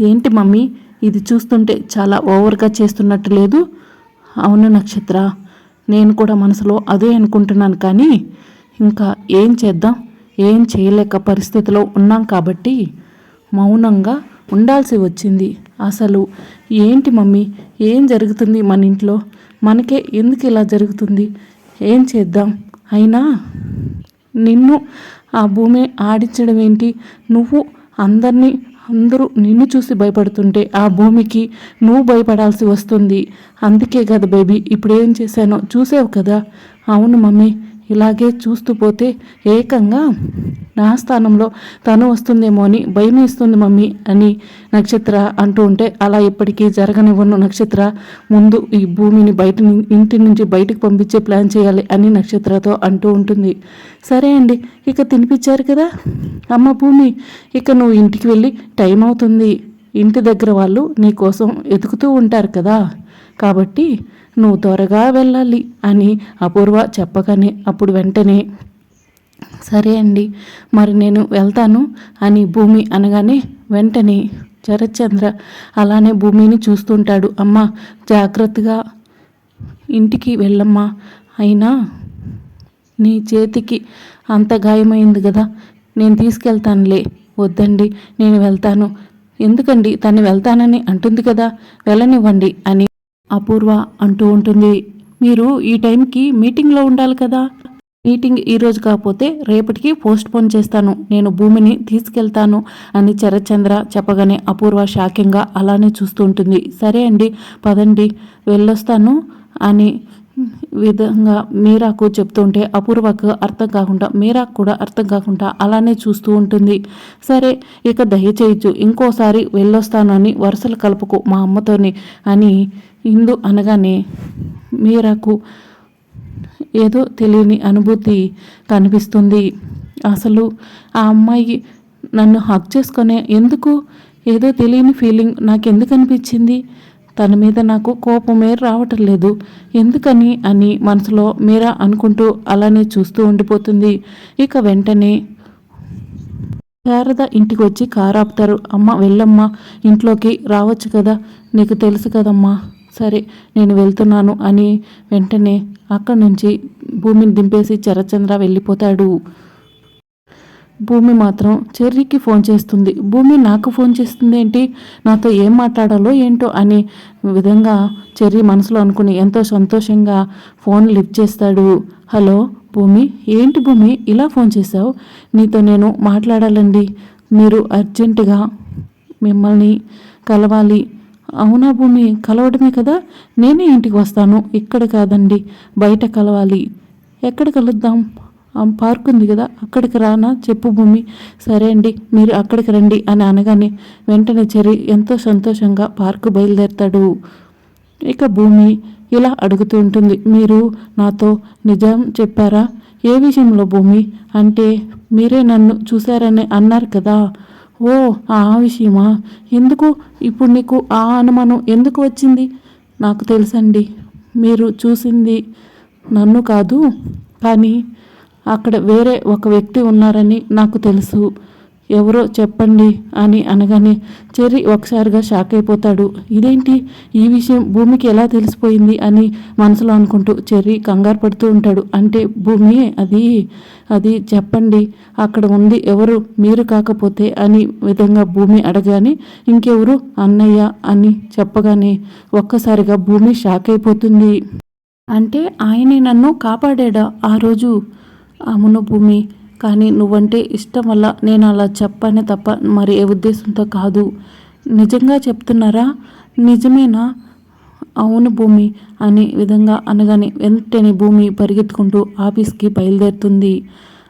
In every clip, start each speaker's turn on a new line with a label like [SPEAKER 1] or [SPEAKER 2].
[SPEAKER 1] ఏంటి మమ్మీ? ఇది చూస్తుంటే చాలా ఓవర్గా చేస్తున్నట్టు లేదు. అవును నక్షత్ర నేను కూడా మనసులో అదే అనుకుంటున్నాను కానీ ఇంకా ఏం చేద్దాం? ఏం చేయలేక పరిస్థితిలో ఉన్నాం కాబట్టి మౌనంగా ఉండాల్సి వచ్చింది. అసలు ఏంటి మమ్మీ? ఏం జరుగుతుంది మన ఇంట్లో? మనకే ఎందుకు ఇలా జరుగుతుంది? ఏం చేద్దాం? అయినా నిన్ను ఆ భూమి ఆడించడం ఏంటి నువ్వు అందరినీ అందరూ నిన్ను చూసి భయపడుతుంటే ఆ భూమికి నువ్వు భయపడాల్సి వస్తుంది. అందుకే కదా బేబీ ఇప్పుడేం చేశానో చూసావు కదా? అవును మమ్మీ. ఇలాగే చూస్తూ పోతే ఏకంగా నా స్థానంలో తను వస్తుందేమో అని భయం ఇస్తుంది మమ్మీ అని నక్షత్ర అంటూ ఉంటే అలా ఎప్పటికీ జరగనివ్వను నక్షత్ర. ముందు ఈ భూమిని బయట ఇంటి నుంచి బయటకు పంపించే ప్లాన్ చేయాలి అని నక్షత్రతో అంటూ ఉంటుంది. సరే అండి ఇక తినిపించారు కదా. అమ్మ భూమి ఇక నువ్వు ఇంటికి వెళ్ళి టైం అవుతుంది. ఇంటి దగ్గర వాళ్ళు నీ కోసం ఎతుకుతూ ఉంటారు కదా. కాబట్టి నువ్వు త్వరగా వెళ్ళాలి అని అపూర్వ చెప్పగానే అప్పుడు వెంటనే సరే అండి మరి నేను వెళ్తాను అని భూమి అనగానే వెంటనే శరత్చంద్ర అలానే భూమిని చూస్తుంటాడు. అమ్మ జాగ్రత్తగా ఇంటికి వెళ్ళమ్మా. అయినా నీ చేతికి అంత గాయమైంది కదా నేను తీసుకెళ్తానులే. వద్దండి నేను వెళ్తాను. ఎందుకండి తను వెళ్తానని అంటుంది కదా వెళ్ళనివ్వండి అని అపూర్వ అంటూ ఉంటుంది. మీరు ఈ టైంకి మీటింగ్లో ఉండాలి కదా. మీటింగ్ ఈరోజు కాకపోతే రేపటికి పోస్ట్ పోన్ చేస్తాను. నేను భూమిని తీసుకెళ్తాను అని చరచంద్ర చెప్పగానే అపూర్వ షాకింగ్గా అలానే చూస్తూ ఉంటుంది. సరే అండి పదండి వెళ్ళొస్తాను అని విధంగా మీరాకు చెప్తుంటే అపూర్వకు అర్థం కాకుండా మీరాకు కూడా అర్థం కాకుండా అలానే చూస్తూ ఉంటుంది. సరే ఇక దయచేయచ్చు ఇంకోసారి వెళ్ళొస్తాను అని వరుసలు కలుపుకు మా అమ్మతోని అని ఇందు అనగానే మీరాకు ఏదో తెలియని అనుభూతి కనిపిస్తుంది. అసలు ఆ అమ్మాయి నన్ను హక్ చేసుకునే ఎందుకు? ఏదో తెలియని ఫీలింగ్ నాకు ఎందుకు అనిపించింది? తన మీద నాకు కోపమే రావటం లేదు. ఎందుకని అని మనసులో మీరా అనుకుంటూ అలానే చూస్తూ ఉండిపోతుంది. ఇక వెంటనే శారద ఇంటికి వచ్చి కారు ఆపుతారు. అమ్మ వెళ్ళమ్మా ఇంట్లోకి రావచ్చు కదా? నీకు తెలుసు కదమ్మా. సరే నేను వెళ్తున్నాను అని వెంటనే అక్కడి నుంచి భూమిని దింపేసి చరచంద్ర వెళ్ళిపోతాడు. భూమి మాత్రం చెర్రీకి ఫోన్ చేస్తుంది. భూమి నాకు ఫోన్ చేస్తుంది ఏంటి? నాతో ఏం మాట్లాడాలో ఏంటో అని విధంగా చెర్రీ మనసులో అనుకుని ఎంతో సంతోషంగా ఫోన్ లిఫ్ట్ చేస్తాడు. హలో భూమి? ఏంటి భూమి? ఇలా ఫోన్ చేశావు? నీతో నేను మాట్లాడాలండి. మీరు అర్జెంటుగా మిమ్మల్ని కలవాలి. అవునా భూమి? కలవడమే కదా? నేనే ఇంటికి వస్తాను. ఇక్కడ కాదండి. బయట కలవాలి. ఎక్కడ కలుద్దాం? ఆ పార్క్ ఉంది కదా అక్కడికి రానా? చెప్పు భూమి. సరే అండి మీరు అక్కడికి రండి అని అనగానే వెంటనే చెరి ఎంతో సంతోషంగా పార్కు బయలుదేరతాడు. ఇక భూమి ఇలా అడుగుతూ ఉంటుంది. మీరు నాతో నిజం చెప్పారా? ఏ విషయంలో భూమి? అంటే మీరే నన్ను చూశారని అన్నారు కదా. ఓ ఆ విషయమా? ఎందుకు? ఇప్పుడు నీకు ఆ అనుమానం ఎందుకు వచ్చింది? నాకు తెలుసండి. మీరు చూసింది నన్ను కాదు కానీ అక్కడ వేరే ఒక వ్యక్తి ఉన్నారని నాకు తెలుసు. ఎవరో చెప్పండి అని అనగానే చెర్రీ ఒకసారిగా షాక్ అయిపోతాడు. ఇదేంటి? ఈ విషయం భూమికి ఎలా తెలిసిపోయింది అని మనసులో అనుకుంటూ చెర్రీ కంగారు పడుతూ ఉంటాడు. అంటే భూమి అది అది చెప్పండి. అక్కడ ఉంది ఎవరు? మీరు కాకపోతే అని విధంగా భూమి అడగానే ఇంకెవరు? అన్నయ్య అని చెప్పగానే ఒక్కసారిగా భూమి షాక్ అయిపోతుంది. అంటే ఆయనే నన్ను కాపాడాడా ఆ రోజు? అవును భూమి కానీ నువ్వంటే ఇష్టం వల్ల నేను అలా చెప్పానే తప్ప మరి ఏ ఉద్దేశంతో కాదు. నిజంగా చెప్తున్నారా? నిజమేనా? అవును భూమి అనే విధంగా అనగానే వెంటనే భూమి పరిగెత్తుకుంటూ ఆఫీస్కి బయలుదేరుతుంది.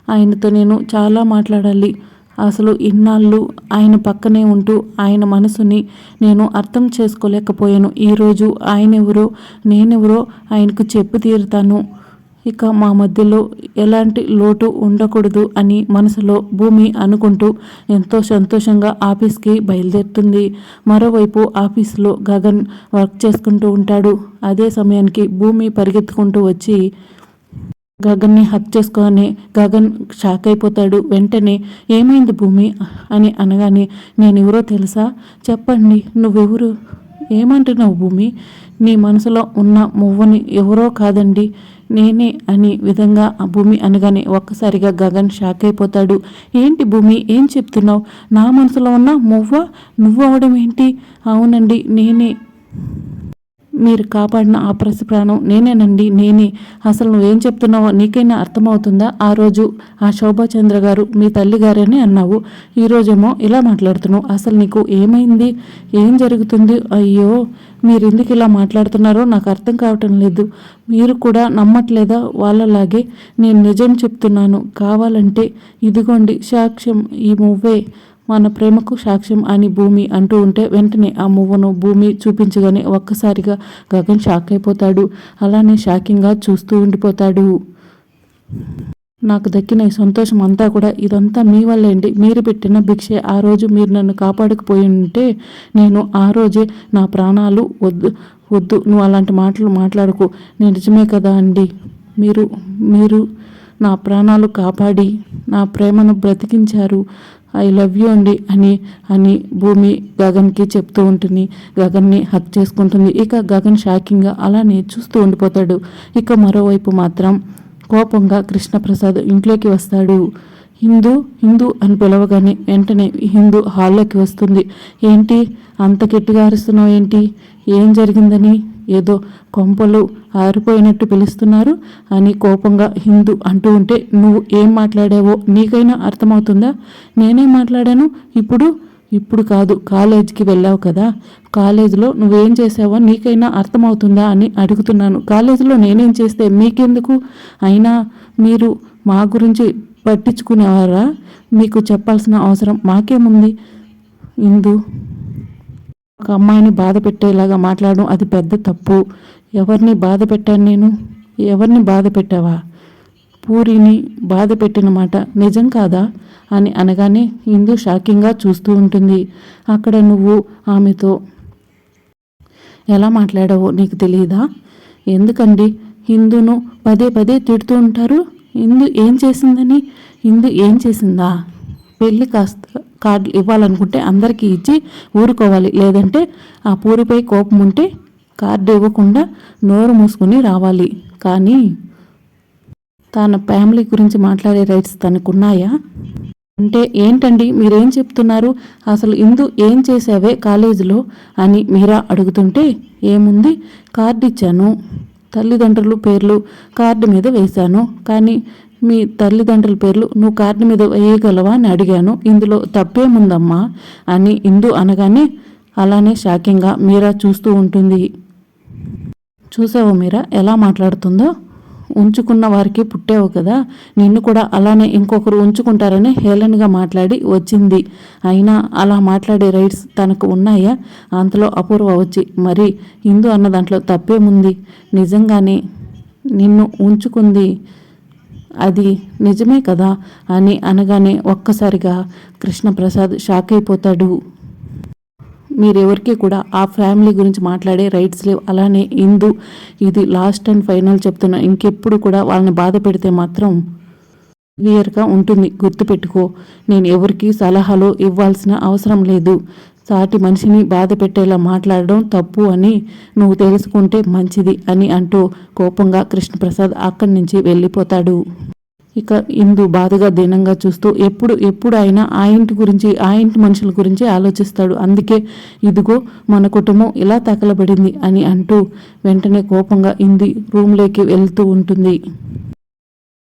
[SPEAKER 1] ఆయనతో నేను చాలా మాట్లాడాలి. అసలు ఇన్నాళ్ళు ఆయన పక్కనే ఉంటూ ఆయన మనసుని నేను అర్థం చేసుకోలేకపోయాను. ఈరోజు ఆయన ఎవరో నేనెవరో ఆయనకు చెప్పు తీరుతాను. ఇక మా మధ్యలో ఎలాంటి లోటు ఉండకూడదు అని మనసులో భూమి అనుకుంటూ ఎంతో సంతోషంగా ఆఫీస్కి బయలుదేరుతుంది. మరోవైపు ఆఫీస్లో గగన్ వర్క్ చేసుకుంటూ ఉంటాడు. అదే సమయానికి భూమి పరిగెత్తుకుంటూ వచ్చి గగన్ని హక్ చేసుకొని గగన్ షాక్ అయిపోతాడు. వెంటనే ఏమైంది భూమి? అని అనగానే నేను ఎవరో తెలుసా? చెప్పండి నువ్వెవరు? ఏమంటున్నావు భూమి? నీ మనసులో ఉన్న మువ్వని ఎవరో కాదండి. నేనే అని విధంగా ఆ భూమి అనగానే ఒక్కసారిగా గగన్ షాక్ అయిపోతాడు. ఏంటి భూమి? ఏం చెప్తున్నావు? నా మనసులో ఉన్న మువ్వ? నువ్వు అవడం ఏంటి? అవునండి నేనే. మీరు కాపాడిన ఆ ప్రసి ప్రాణం నేనేనండి నేనే. అసలు నువ్వేం చెప్తున్నావో నీకైనా అర్థమవుతుందా? ఆ రోజు ఆ శోభాచంద్ర గారు మీ తల్లి గారని అన్నావు. ఈరోజేమో ఇలా మాట్లాడుతున్నావు. అసలు నీకు ఏమైంది? ఏం జరుగుతుంది? అయ్యో మీరు ఎందుకు ఇలా మాట్లాడుతున్నారో నాకు అర్థం కావటం లేదు. మీరు కూడా నమ్మట్లేదా? వాళ్ళలాగే నేను నిజం చెప్తున్నాను. కావాలంటే ఇదిగోండి సాక్ష్యం ఈ మువ్వే. మన ప్రేమకు సాక్ష్యం అని భూమి అంటూ ఉంటే వెంటనే ఆ మువ్వను భూమి చూపించగానే ఒక్కసారిగా గగన్ షాక్ అయిపోతాడు. అలానే షాకింగ్గా చూస్తూ ఉండిపోతాడు. నాకు దక్కిన ఈ సంతోషం అంతా కూడా ఇదంతా మీ వల్లేండి మీరు పెట్టిన భిక్షే ఆ రోజు మీరు నన్ను కాపాడకపోయి ఉంటే నేను ఆ రోజే నా ప్రాణాలు వద్దు వద్దు నువ్వు అలాంటి మాటలు మాట్లాడకు. నేను నిజమే కదా అండి. మీరు మీరు నా ప్రాణాలు కాపాడి నా ప్రేమను బ్రతికించారు. ఐ లవ్ యూ అండి అని అని భూమి గగన్కి చెప్తూ ఉంటుంది. గగన్ని హక్ చేసుకుంటుంది. ఇక గగన్ షాకింగ్గా అలానే చూస్తూ ఉండిపోతాడు. ఇక మరోవైపు మాత్రం కోపంగా కృష్ణప్రసాద్ ఇంట్లోకి వస్తాడు. హిందూ హిందూ అని పిలవగానే వెంటనే హిందూ హాల్లోకి వస్తుంది. ఏంటి? అంత గట్టిగా అరుస్తున్నావు ఏంటి ఏం జరిగిందని? ఏదో కొంపలు ఆరిపోయినట్టు పిలుస్తున్నారు. అని కోపంగా హిందూ అంటూ ఉంటే నువ్వు ఏం మాట్లాడావో నీకైనా అర్థమవుతుందా? నేనేం మాట్లాడాను? ఇప్పుడు ఇప్పుడు కాదు కాలేజీకి వెళ్ళావు కదా. కాలేజీలో నువ్వేం చేసావో నీకైనా అర్థమవుతుందా? అని అడుగుతున్నాను. కాలేజీలో నేనేం చేస్తే మీకెందుకు? అయినా మీరు మా గురించి పట్టించుకునేవారా? మీకు చెప్పాల్సిన అవసరం మాకేముంది? ఇందు ఒక అమ్మాయిని బాధ పెట్టేలాగా మాట్లాడడం అది పెద్ద తప్పు. ఎవరిని బాధ పెట్టాను నేను? ఎవరిని బాధ పెట్టావా? పూరిని బాధ పెట్టిన మాట నిజం కాదా? అని అనగానే ఇందు షాకింగ్గా చూస్తూ ఉంటుంది. అక్కడ నువ్వు ఆమెతో ఎలా మాట్లాడావో నీకు తెలియదా? ఎందుకండి హిందును పదే పదే తిడుతూ ఉంటారు? ఇందు ఏం చేసిందని? ఇందు ఏం చేసిందా? పెళ్ళి కాస్త కార్డులు ఇవ్వాలనుకుంటే అందరికీ ఇచ్చి ఊరుకోవాలి. లేదంటే ఆ పూరిపై కోపం ఉంటే కార్డు ఇవ్వకుండా నోరు మూసుకుని రావాలి. కానీ తన ఫ్యామిలీ గురించి మాట్లాడే రైట్స్ తనకున్నాయా? అంటే ఏంటండి? మీరేం చెప్తున్నారు? అసలు ఇందు ఏం చేసావే కాలేజీలో అని మీరా అడుగుతుంటే ఏముంది? కార్డు ఇచ్చాను. తల్లిదండ్రులు పేర్లు కార్డు మీద వేశాను. కానీ మీ తల్లిదండ్రుల పేర్లు నువ్వు కార్డు మీద వేయగలవా అని అడిగాను. ఇందులో తప్పేముందమ్మా అని ఇందు అనగానే అలానే షాకింగ్గా మీరా చూస్తూ ఉంటుంది. చూసావు మీరా ఎలా మాట్లాడుతుందో? ఉంచుకున్న వారికి పుట్టావు కదా నిన్ను కూడా అలానే ఇంకొకరు ఉంచుకుంటారని హేళనగా మాట్లాడి వచ్చింది. అయినా అలా మాట్లాడే రైట్స్ తనకు ఉన్నాయా? అంతలో అపూర్వ వచ్చి మరి హిందూ అన్న దాంట్లో తప్పేముంది? నిజంగానే నిన్ను ఉంచుకుంది అది నిజమే కదా? అని అనగానే ఒక్కసారిగా కృష్ణప్రసాద్ షాక్ అయిపోతాడు. మీరెవరికి కూడా ఆ ఫ్యామిలీ గురించి మాట్లాడే రైట్స్ లేవు. అలానే ఇందు ఇది లాస్ట్ అండ్ ఫైనల్ చెప్తున్నా ఇంకెప్పుడు కూడా వాళ్ళని బాధ పెడితే మాత్రం క్లియర్గా ఉంటుంది. గుర్తుపెట్టుకో నేను ఎవరికి సలహాలు ఇవ్వాల్సిన అవసరం లేదు. సాటి మనిషిని బాధ పెట్టేలా మాట్లాడడం తప్పు అని నువ్వు తెలుసుకుంటే మంచిది అని అంటూ కోపంగా కృష్ణప్రసాద్ అక్కడి నుంచి వెళ్ళిపోతాడు. ఇక ఇందు బాధగా దీనంగా చూస్తూ ఎప్పుడు ఎప్పుడు అయినా ఆ ఇంటి గురించి ఆ ఇంటి మనుషుల గురించి ఆలోచిస్తాడు. అందుకే ఇదిగో మన కుటుంబం ఇలా తగలబడింది అని అంటూ వెంటనే కోపంగా ఇంది రూమ్లోకి వెళ్తూ ఉంటుంది.